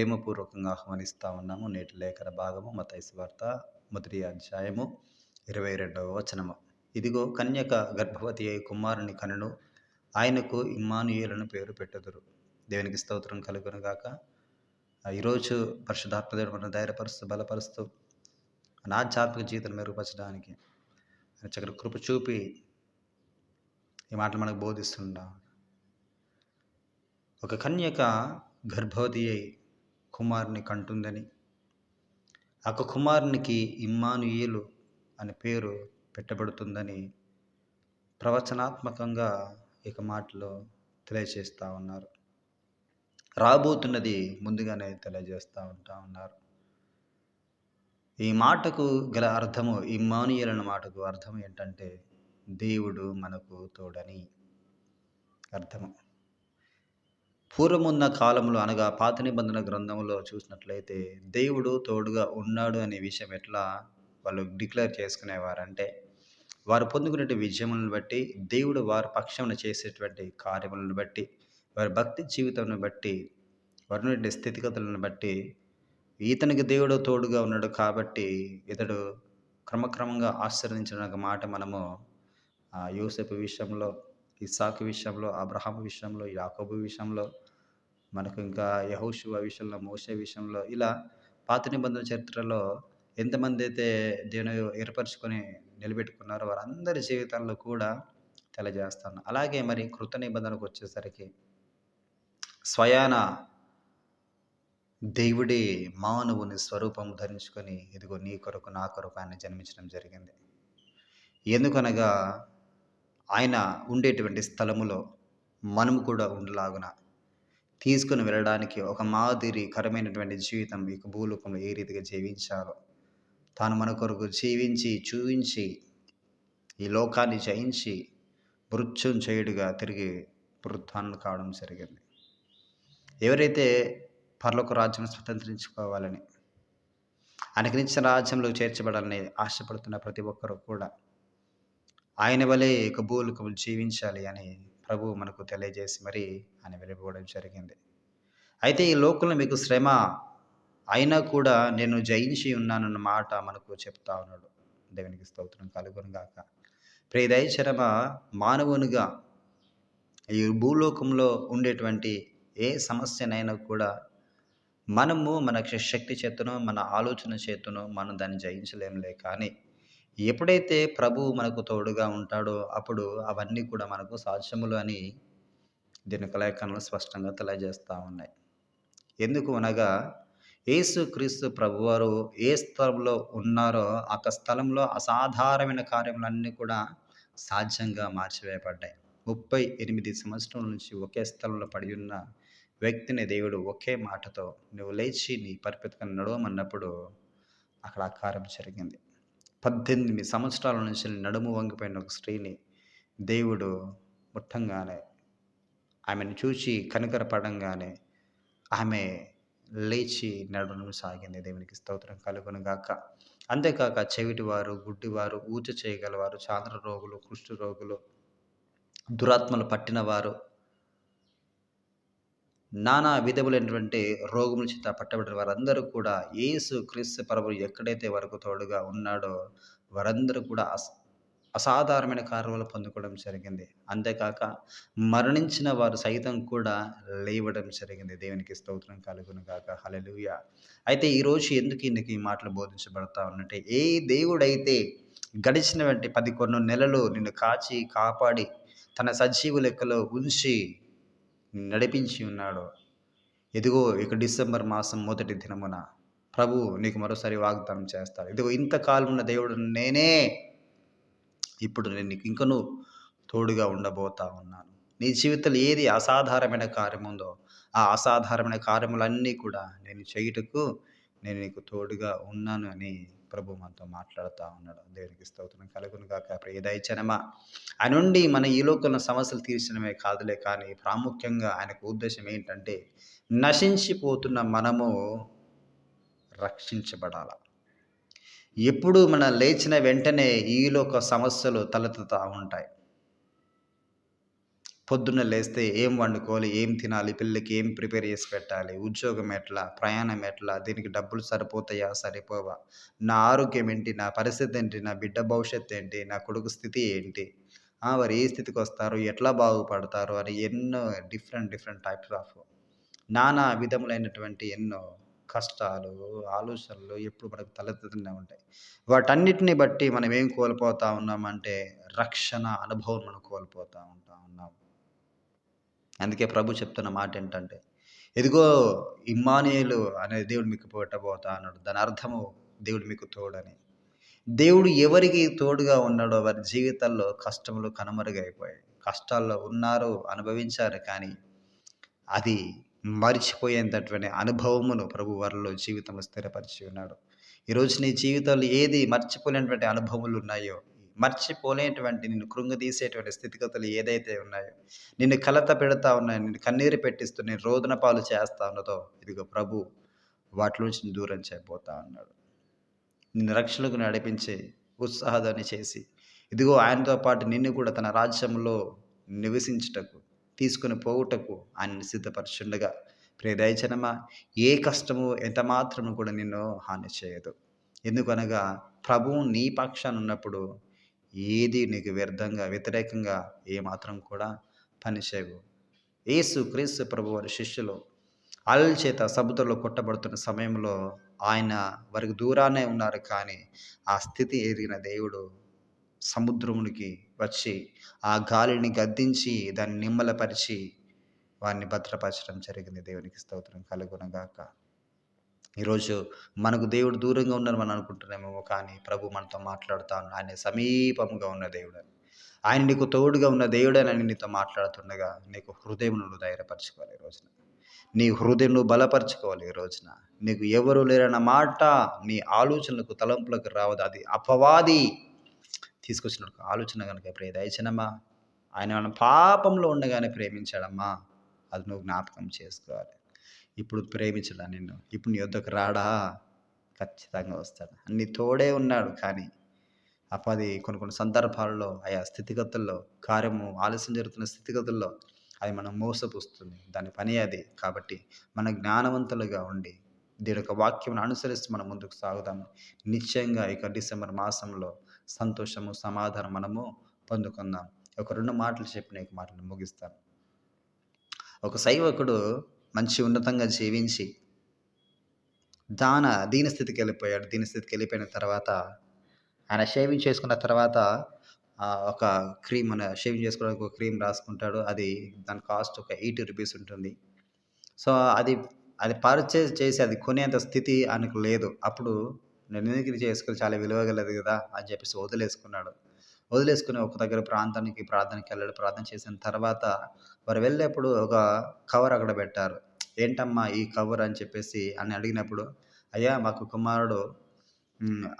ప్రేమపూర్వకంగా ఆహ్వానిస్తూ ఉన్నాము. నేటి లేఖన భాగము మతైసు వార్త మొదటి అధ్యాయము ఇరవై రెండవ వచనము. ఇదిగో కన్యక గర్భవతి అయి కుమారుని కనును ఆయనకు ఇమ్మానుయేలను పేరు పెట్టుదురు. దేవునికి స్తోత్రం కలుగును గాక ఈరోజు పరిశుధాత్మదేవుడు మనం ధైర్యపరుస్తూ బలపరుస్తూ మన ఆధ్యాత్మిక జీవితం మెరుగుపరచడానికి ఆయన చక్కటి కృప చూపి ఈ మాటలు మనకు బోధిస్తుండ. ఒక కన్యక గర్భవతి అయి కుమారుని కంటుందని. ఆ కుమారునికి ఇమ్మానుయేలు అనే పేరు పెట్టబడుతుందని ప్రవచనాత్మకంగా ఇక మాటలో తెలియజేస్తూ ఉన్నారు. రాబోతున్నది ముందుగానే తెలియజేస్తూ ఉంటా ఉన్నారు. ఈ మాటకు గల అర్థము ఇమ్మానుయేల్ అన్న మాటకు అర్థం ఏంటంటే దేవుడు మనకు తోడని అర్థము. పూర్వమున్న కాలంలో అనగా పాత నిబంధన గ్రంథంలో చూసినట్లయితే దేవుడు తోడుగా ఉన్నాడు అనే విషయం ఎట్లా వాళ్ళు డిక్లేర్ చేసుకునేవారంటే వారు పొందుకునే విజయములను బట్టి దేవుడు వారి పక్షమున చేసేటువంటి కార్యములను బట్టి వారి భక్తి జీవితంను బట్టి వారి నుండి స్థితిగతులను బట్టి ఈతనికి దేవుడు తోడుగా ఉన్నాడు కాబట్టి ఇతడు క్రమక్రమంగా ఆశ్రయించిన మాట మనము యూసెఫ్ విషయంలో ఇసాకు విషయంలో అబ్రహాం విషయంలో యాకోబు విషయంలో మనకు ఇంకా యహోశివ విషయంలో మోసే విషయంలో ఇలా పాత నిబంధన చరిత్రలో ఎంతమంది అయితే దేవుని ఏర్పరచుకొని నిలబెట్టుకున్నారో వారందరి జీవితాల్లో కూడా తెలియజేస్తాను. అలాగే మరి కృత నిబంధనకు వచ్చేసరికి స్వయాన దేవుడే మానవుని స్వరూపం ధరించుకొని ఇదిగో నీ కొరకు నా కొరకు ఆయన జన్మించడం జరిగింది. ఎందుకనగా ఆయన ఉండేటువంటి స్థలములో మనము కూడా ఉండలాగున తీసుకుని వెళ్ళడానికి ఒక మాదిరికరమైనటువంటి జీవితం ఈ భూలోకంలో ఏ రీతిగా జీవించాలో తాను మన కొరకు జీవించి చూపించి ఈ లోకాన్ని జయించి మృత్యుం చేయుడుగా తిరిగి వృద్ధాన్ని కావడం జరిగింది. ఎవరైతే పర్లోక రాజ్యం స్వతంత్రించుకోవాలని అనుగ్రహించిన రాజ్యంలో చేర్చబడాలని ఆశపడుతున్న ప్రతి ఒక్కరూ కూడా ఆయన వలె ఒక భూలోకము జీవించాలి అని ప్రభు మనకు తెలియజేసి మరి ఆయన వెళ్ళిపోవడం జరిగింది. అయితే ఈ లోకంలో మీకు శ్రమ అయినా కూడా నేను జయించి ఉన్నానన్న మాట మనకు చెప్తా ఉన్నాడు. దేవునికి స్తోత్రం. కలుగునుగాక ప్రియదయ శ్రమ మానవునిగా ఈ భూలోకంలో ఉండేటువంటి ఏ సమస్యనైనా కూడా మనము మన శక్తి చేతను మన ఆలోచన చేతను మనం దాన్ని జయించలేంలే కానీ ఎప్పుడైతే ప్రభు మనకు తోడుగా ఉంటాడో అప్పుడు అవన్నీ కూడా మనకు సాధ్యములు అని దీని లేఖనాలు స్పష్టంగా తెలియజేస్తూ ఉన్నాయి. ఎందుకు అనగా యేసు క్రీస్తు ప్రభువారు ఏ స్థలంలో ఉన్నారో ఆ స్థలంలో అసాధారణమైన కార్యములన్నీ కూడా సాధ్యంగా మార్చివేయబడ్డాయి. ముప్పై ఎనిమిది సంవత్సరం నుంచి ఒకే స్థలంలో పడి ఉన్న వ్యక్తిని దేవుడు ఒకే మాటతో నువ్వు లేచి నీ పరిపెతగా నడవమన్నప్పుడు అక్కడ ఆ కార్యం జరిగింది పద్దెనిమిది సంవత్సరాల నుంచి నడుము వంగిపోయిన ఒక స్త్రీని దేవుడు ముట్టంగానే ఆమెను చూచి కనుకరపడంగానే ఆమె లేచి నడవడం సాగింది. దేవునికి స్తోత్రం కలుగును గాక అంతేకాక చెవిటివారు గుడ్డివారు ఊచ చేయగలవారు చాంద్ర రోగులు కుష్ఠ రోగులు దురాత్మలు పట్టినవారు నానా విధములైనటువంటి రోగముల చేత పట్టబడిన వారందరూ కూడా యేసు క్రీస్తు ప్రభు ఎక్కడైతే వరకు తోడుగా ఉన్నాడో వారందరూ కూడా అస అసాధారణమైన కార్యాలు పొందుకోవడం జరిగింది. అంతేకాక మరణించిన వారు సైతం కూడా లేవడం జరిగింది. దేవునికి స్తోత్రం కలుగును కాక హలలుయ అయితే ఈరోజు ఎందుకు ఇందుకు ఈ మాటలు బోధించబడతా ఉన్నట్టే? ఏ దేవుడైతే గడిచినటువంటి పది కొన్ని నెలలు నిన్ను కాచి కాపాడి తన సజీవు లెక్కలో ఉంచి నడిపించి ఉన్నాడు. ఇదిగో ఇక డిసెంబర్ మాసం మొదటి దినమున ప్రభు నీకు మరోసారి వాగ్దానం చేస్తాడు. ఇదిగో ఇంతకాలం ఉన్న దేవుడు నేనే. ఇప్పుడు నేను నీకు ఇంకను తోడుగా ఉండబోతా ఉన్నాను. నీ జీవితంలో ఏది అసాధారణమైన కార్యం ఉందో ఆ అసాధారణమైన కార్యములన్నీ కూడా నేను చేయుటకు నేను నీకు తోడుగా ఉన్నాను అని ప్రభు మనతో మాట్లాడుతూ ఉన్నాడు. దేవునికి స్తోత్రం కలుగును కాక ప్రియదయచనమా ఆయన నుండి మన ఈ లోకంలో సమస్యలు తీర్చడమే కాదులే కానీ ప్రాముఖ్యంగా ఆయనకు ఉద్దేశం ఏంటంటే నశించిపోతున్న మనము రక్షించబడాల? ఎప్పుడు మన లేచిన వెంటనే ఈలోక సమస్యలు తలెత్తుతూ ఉంటాయి. పొద్దున్న లేస్తే ఏం వండుకోవాలి ఏం తినాలి పిల్లలకి ఏం ప్రిపేర్ చేసి పెట్టాలి ఉద్యోగం ఎట్లా ప్రయాణం ఎట్లా దీనికి డబ్బులు సరిపోతాయా సరిపోవా నా ఆరోగ్యం ఏంటి నా పరిస్థితి ఏంటి నా బిడ్డ భవిష్యత్తు ఏంటి నా కొడుకు స్థితి ఏంటి వారు ఏ స్థితికి వస్తారు ఎట్లా బాగుపడతారు అని ఎన్నో డిఫరెంట్ డిఫరెంట్ టైప్స్ ఆఫ్ నానా విధములైనటువంటి ఎన్నో కష్టాలు ఆలోచనలు ఎప్పుడు మనకు తలెత్తుతూనే ఉంటాయి. వాటన్నిటిని బట్టి మనం ఏం కోల్పోతా ఉన్నామంటే రక్షణ అనుభవం మనం కోల్పోతా ఉంటాం. అందుకే ప్రభు చెప్తున్న మాట ఏంటంటే ఎదిగో ఇమ్మానియులు అనే దేవుడు మీకు పెట్టబోతా అన్నాడు. దాని అర్థము దేవుడు మీకు తోడని. దేవుడు ఎవరికి తోడుగా ఉన్నాడో వారి జీవితాల్లో కష్టములు కనుమరుగైపోయాయి. కష్టాల్లో ఉన్నారు అనుభవించారు కానీ అది మరిచిపోయేటటువంటి అనుభవమును ప్రభు వారిలో జీవితంలో స్థిరపరిచి ఉన్నాడు. ఈరోజు నీ జీవితంలో ఏది మర్చిపోలేనటువంటి అనుభవములు ఉన్నాయో మర్చిపోలేటువంటి నిన్ను కృంగదీసేటువంటి స్థితిగతులు ఏదైతే ఉన్నాయో నిన్ను కలత పెడతా ఉన్నాయో నిన్ను కన్నీరు పెట్టిస్తూ నేను రోదన పాలు చేస్తా ఉన్నదో ఇదిగో ప్రభు వాటి నుంచి దూరం చేయబోతా ఉన్నాడు. నిన్ను రక్షణకు నడిపించి ఉత్సాహాన్ని చేసి ఇదిగో ఆయనతో పాటు నిన్ను కూడా తన రాజ్యంలో నివసించుటకు తీసుకుని పోవుటకు ఆయన్ని సిద్ధపరచుండగా. ప్రియదయచనమా ఏ కష్టము ఎంత మాత్రము కూడా నిన్ను హాని చేయదు. ఎందుకనగా ప్రభువు నీ పక్షాన్ని ఉన్నప్పుడు ఏది నీకు వ్యర్థంగా వ్యతిరేకంగా ఏమాత్రం కూడా పనిచేయవు. యేసు క్రీస్తు ప్రభు వారి శిష్యులు అలల చేత సముద్రంలో కొట్టబడుతున్న సమయంలో ఆయన వారికి దూరానే ఉన్నారు కానీ ఆ స్థితి ఎరిగిన దేవుడు సముద్రమునికి వచ్చి ఆ గాలిని గద్దించి దాన్ని నిమ్మలపరిచి వారిని భద్రపరచడం జరిగింది. దేవునికి స్తోత్రం కలుగునగాక. ఈరోజు మనకు దేవుడు దూరంగా ఉన్నాడు మనం అనుకుంటున్నామేమో కానీ ప్రభు మనతో మాట్లాడుతాను ఆయన సమీపంగా ఉన్న దేవుడు ఆయన నీకు తోడుగా ఉన్న దేవుడని నీతో మాట్లాడుతుండగా నీకు హృదయం నువ్వు ధైర్యపరచుకోవాలి ఈ రోజున. నీ హృదయం నువ్వు బలపరచుకోవాలి ఈ రోజున. నీకు ఎవరు లేరన్న మాట నీ ఆలోచనలకు తలంపులకు రావద్దు. అది అపవాది. తీసుకొచ్చిన ఆలోచన కనుక ప్రియ దయచనమ్మా. ఆయన మన పాపంలో ఉండగానే ప్రేమించాడమ్మా. అది నువ్వు జ్ఞాపకం చేసుకోవాలి. ఇప్పుడు ప్రేమించడా నిన్ను. ఇప్పుడు నీ వద్దకు రాడా? ఖచ్చితంగా వస్తాడు. అన్ని తోడే ఉన్నాడు కానీ అపది కొన్ని కొన్ని సందర్భాల్లో ఆయా స్థితిగతుల్లో కార్యము ఆలస్యం జరుగుతున్న స్థితిగతుల్లో అది మనం మోసపుస్తుంది. దాని పని అది. కాబట్టి మన జ్ఞానవంతులుగా ఉండి దీని యొక్క వాక్యం అనుసరిస్తూ మనం ముందుకు సాగుదాం. నిశ్చయంగా ఇక డిసెంబర్ మాసంలో సంతోషము సమాధానం మనము పొందుకుందాం. ఒక రెండు మాటలు చెప్పి నీకు మాటలు ముగిస్తాను ఒక సైవకుడు మంచి ఉన్నతంగా జీవించి దాన దీన స్థితికి వెళ్ళిపోయాడు. దీని స్థితికి వెళ్ళిపోయిన తర్వాత ఆయన షేవింగ్ చేసుకున్న తర్వాత ఒక క్రీమ్ మన షేవింగ్ చేసుకోవడానికి ఒక క్రీమ్ రాసుకుంటాడు. అది దాని కాస్ట్ ఒక ఎయిటీ రూపీస్ ఉంటుంది. సో అది అది పర్చేజ్ చేసి అది కొనేంత స్థితి ఆయనకు లేదు. అప్పుడు నేను ఎందుకు ఇది చేసుకుని చాలా విలువగలదు కదా అని చెప్పేసి వదిలేసుకున్నాడు. వదిలేసుకుని ఒక దగ్గర ప్రాంతానికి ప్రార్థనకి వెళ్ళాడు ప్రార్థన చేసిన తర్వాత వారు వెళ్ళేప్పుడు ఒక కవర్ అక్కడ పెట్టారు. ఏంటమ్మా ఈ కవర్? అని చెప్పేసి అని అడిగినప్పుడు అయ్యా మాకు కుమారుడు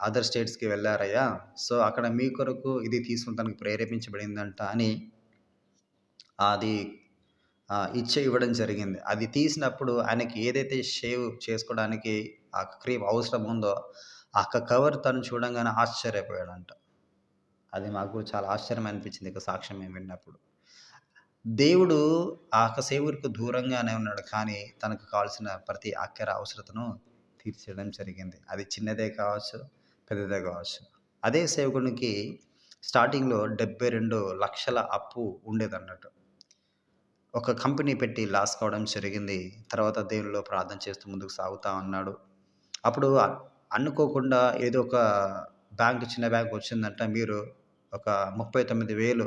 అదర్ స్టేట్స్కి వెళ్ళారయ్యా. సో అక్కడ మీ కొరకు ఇది తీసుకుంటానికి ప్రేరేపించబడిందంట అని అది ఇచ్చ ఇచ్చే ఇవ్వడం జరిగింది. అది తీసినప్పుడు ఆయనకి ఏదైతే షేవ్ చేసుకోవడానికి ఆ క్రీమ్ అవసరం ఉందో ఆ కవర్ తను చూడంగానే ఆశ్చర్యపోయాడంట. అది మాకు చాలా ఆశ్చర్యం అనిపించింది ఇక సాక్ష్యం మేము విన్నప్పుడు. దేవుడు ఆ సేవుడికి దూరంగానే ఉన్నాడు కానీ తనకు కావాల్సిన ప్రతి అక్కర అవసరతను తీర్చడం జరిగింది. అది చిన్నదే కావచ్చు పెద్దదే కావచ్చు. అదే సేవకునికి స్టార్టింగ్లో డెబ్బై రెండు లక్షల అప్పు ఉండేదన్నట్టు. ఒక కంపెనీ పెట్టి లాస్ కావడం జరిగింది. తర్వాత దేవునిలో ప్రార్థన చేస్తూ ముందుకు సాగుతా ఉన్నాడు. అప్పుడు అనుకోకుండా ఏదో ఒక బ్యాంక్ చిన్న బ్యాంక్ వచ్చిందంట మీరు ఒక ముప్పై తొమ్మిది వేలు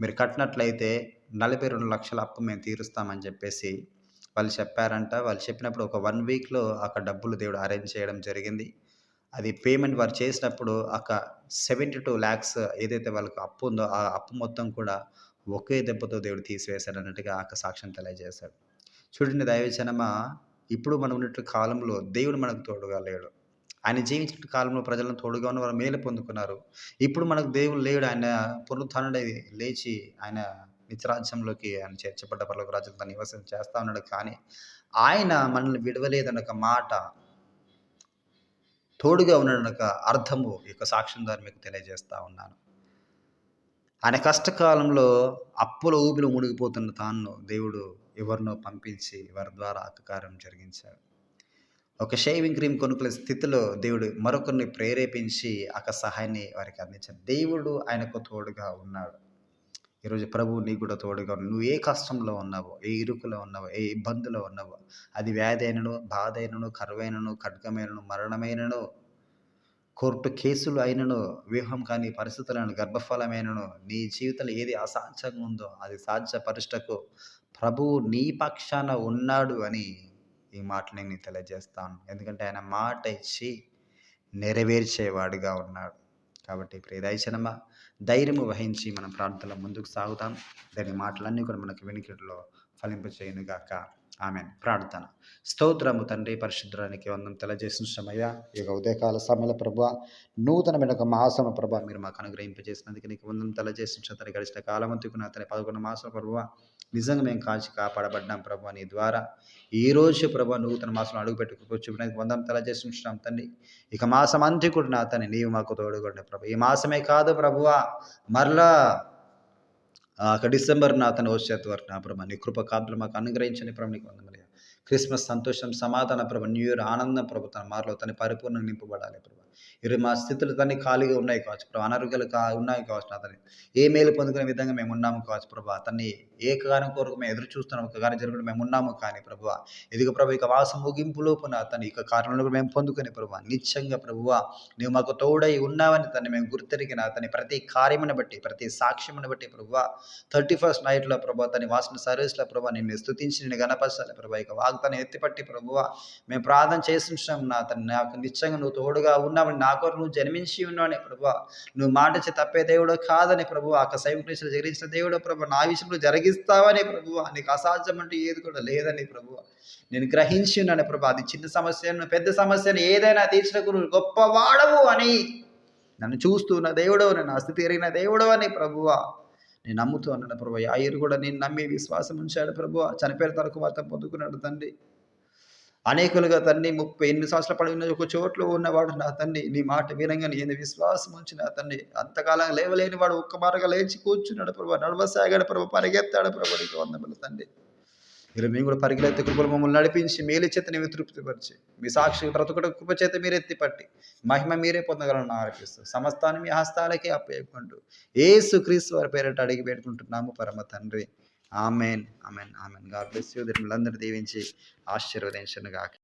మీరు కట్టినట్లయితే నలభై రెండు లక్షల అప్పు మేము తీరుస్తామని చెప్పేసి వాళ్ళు చెప్పారంట. వాళ్ళు చెప్పినప్పుడు ఒక వన్ వీక్లో అక్కడ డబ్బులు దేవుడు అరేంజ్ చేయడం జరిగింది. అది పేమెంట్ వారు చేసినప్పుడు అక్క సెవెంటీ టూ ల్యాక్స్ ఏదైతే వాళ్ళకి అప్పు ఉందో ఆ అప్పు మొత్తం కూడా ఒకే దెబ్బతో దేవుడు తీసివేశాడు అన్నట్టుగా ఆక సాక్ష్యం తెలియజేశాడు. చూడండి దైవజనమా ఇప్పుడు మనం ఉన్నట్టు కాలంలో దేవుడు మనకు తోడుగా లేడు. ఆయన జీవించిన కాలంలో ప్రజలను తోడుగా ఉన్న వారు మేలు పొందుకున్నారు. ఇప్పుడు మనకు దేవుడు లేడు. ఆయన పునరుత్డై లేచి ఆయన నిత్యరాజ్యంలోకి ఆయన చేర్చబడ్డ పర్లోక రాజ్యం తన నివాసం చేస్తూ ఉన్నాడు. కానీ ఆయన మనల్ని విడవలేదన్న ఒక మాట తోడుగా ఉన్నాడన్న ఒక అర్థము ఈ యొక్క సాక్ష్యం ద్వారా మీకు తెలియజేస్తూ ఉన్నాను. ఆయన కష్టకాలంలో అప్పుల ఊపిలో మునిగిపోతున్న తాను దేవుడు ఎవరినో పంపించి వారి ద్వారా అకకారం జరిగించాడు. ఒక షేవింగ్ క్రీమ్ కొనుక్కునే స్థితిలో దేవుడు మరొకరిని ప్రేరేపించి ఒక సహాయాన్ని వారికి అందించాడు. దేవుడు ఆయనకు తోడుగా ఉన్నాడు. ఈరోజు ప్రభువు నీకు కూడా తోడుగా నువ్వు ఏ కష్టంలో ఉన్నావో ఏ ఇరుకులో ఉన్నావో ఏ ఇబ్బందులో ఉన్నావో అది వ్యాధి అయినను బాధ అయినను కరువైనను ఖడ్గమైనను మరణమైనను కోర్టు కేసులు అయినను వ్యూహం కాని పరిస్థితులను గర్భఫలమైనను నీ జీవితంలో ఏది అసాధ్యంగా ఉందో అది సాధ్యపరుష్టకు ప్రభువు నీ పక్షాన ఉన్నాడు అని ఈ మాటలు నేను తెలియజేస్తాను. ఎందుకంటే ఆయన మాట ఇచ్చి నెరవేర్చేవాడుగా ఉన్నాడు. కాబట్టి ప్రియ ధైర్యము వహించి మన ప్రార్థనలో ముందుకు సాగుతాం. దాని మాటలన్నీ కూడా మనకు వెనుకటిలో ఫలింపచేయను గాక ఆమె ప్రార్థన. స్తోత్రము తండ్రి పరిశుద్ధానికి వందం తెలియజేసినమయ్యా ఈ యొక్క ఉదయకాల సమయంలో ప్రభా నూతనమైన ఒక మాసమ ప్రభా మీరు మాకు అనుగ్రహింపజేసినందుకు నీకు వందం తెలియజేసిన తన గడిచిన కాలమంతుకు నా తన పదకొండు మాసం ప్రభా నిజంగా మేము కాల్చి కాపాడబడ్డాం ప్రభు నీ ద్వారా. ఈ రోజు ప్రభు నూతన మాసం అడుగుపెట్టుకు చూపినందుకు వందం తెలియజేస్తున్నాం తండ్రి. ఇక మాసం అంతే కూడా నా తండ్రి నీవు మాకు తోడుగొండే ప్రభు. ఈ మాసమే కాదు ప్రభువా మరలా ఆ డిసెంబర్ నా తను వచ్చేంత వరకు నా ప్రభు. నీ కృప కాపులు మాకు అనుగ్రహించని ప్రభు నీకు వందమలే క్రిస్మస్ సంతోషం సమాధాన ప్రభు న్యూ ఇయర్ ఆనందం ప్రభు తన మారలో తన పరిపూర్ణంగా నింపబడాలి ప్రభు. ఇరు మా స్థితులు తన్ని ఖాళీగా ఉన్నాయి కావచ్చు ప్రభు. అనారోగ్యాలు కా ఉన్నాయి కావచ్చు నా తల్లి. ఏ మేలు పొందుకునే విధంగా మేము ఉన్నాము కావచ్చు ప్రభా. తన్ని ఏ కారణం కొరకు మేము ఎదురు చూస్తున్నాము. ఒక కార్యం జరుగుతుంది మేము ఉన్నాము కానీ ప్రభు. ఎదుగు ప్రభు ఇక వాసం ముగింపు లోపున తను ఇక కారణంలో మేము పొందుకునే ప్రభు. నిత్యంగా ప్రభువ నువ్వు మాకు తోడై ఉన్నావని తను మేము గుర్తెరిగిన అతని ప్రతి కార్యమును బట్టి ప్రతి సాక్ష్యమును బట్టి ప్రభువ థర్టీ ఫస్ట్ నైట్లో ప్రభు తన వాసన సర్వీస్లో ప్రభు నిన్ను స్థుతించి నిన్ను గణపరచాలి ప్రభు. ఇక వాగ్దాన్ని ఎత్తిపట్టి ప్రభువ మేము ప్రార్థన చేస్తున్నాం నా తను నాకు నిశ్చయంగా నువ్వు తోడుగా ఉన్నావని నా కొరకు నువ్వు జన్మించి ఉన్నావని ప్రభు నువ్వు మాట తప్పే దేవుడు కాదని ప్రభు ఆ సైవకృష్ణ జరిగించిన దేవుడు ప్రభు నా విషయంలో జరిగిస్తావని ప్రభు నీకు అసాధ్యం అంటే ఏది కూడా లేదని ప్రభు నేను గ్రహించి ఉన్నాను ప్రభు అది చిన్న సమస్యను పెద్ద సమస్యను ఏదైనా తీర్చినకు నువ్వు గొప్పవాడవు అని నన్ను చూస్తున్న దేవుడవు నన్ను స్థితి ఎరిగిన దేవుడవు అని ప్రభువా. నేను నమ్ముతూ అన్నాడు ప్రభు. యాయిరు కూడా నేను నమ్మి విశ్వాసం ఉంచాడు ప్రభు. చనిపోయిన తర్వాత పొందుకున్నాడు తండ్రి. అనేకులుగా తండ్రి ముప్పై ఎనిమిది సంవత్సరాలు పడిన ఒక చోట్లో ఉన్నవాడు నా తండ్రి. నీ మాట వినంగా నేను విశ్వాసం ఉంచి నా తండ్రి. అంతకాలం లేవలేని వాడు ఒక్క మారగా లేచి కూర్చున్నాడు ప్రభు. నడవసాగాడు ప్రభు. పరిగెత్తాడు ప్రభు. నీకు వందములు తండ్రి. మీరు మేము కూడా పరిగెలెత్తి కృపలు మమ్మల్ని నడిపించి మేలు చేత నీవు తృప్తిపరిచి మీ సాక్షి బ్రతుకుట కృప చేత మీరు ఎత్తిపట్టి మహిమ మీరే పొందగలను ఆరోపిస్తూ సమస్తాన్ని మీ హస్తాలకే అప్పయ్యకుంటూ ఏసు క్రీస్తు వారి పేరిట అడిగి పెట్టుకుంటున్నాము పరమ తండ్రి. Amen amen amen. God bless you. మిమ్మల్ని దీవించి ఆశీర్వదించను గాక